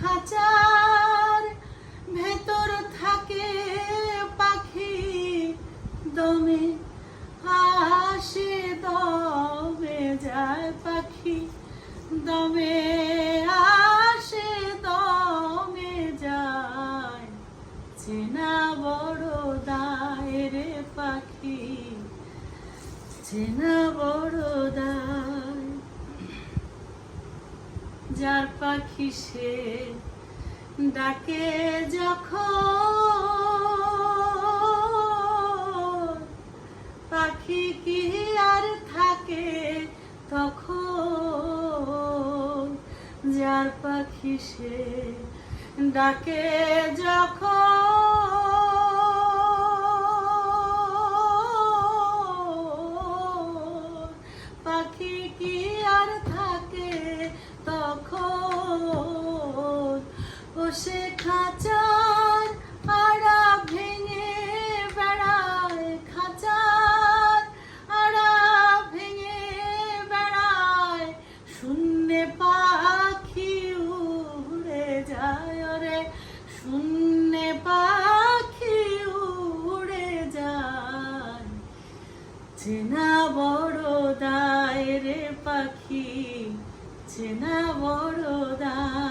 খাঁচার ভেতর থাকে পাখি দমে আসে দমে যায় পাখি দমে আসে দমে যায়। চেনা বড় দায় রে পাখি, চেনা বড় যার পাখি সে ডাকে যখন। পাখি কি আর থাকে তখন? যার পাখি সে ডাকে যখন। তখন ও সে খাঁচার আড়া ভেঙে বেড়ায় খাঁচার আড়া ভেঙে বেড়ায়। শূন্যে পাখি উড়ে যায় রে শূন্যে পাখি উড়ে যায়। চেনা বড় দায় রে পাখি চেনা বড় দায়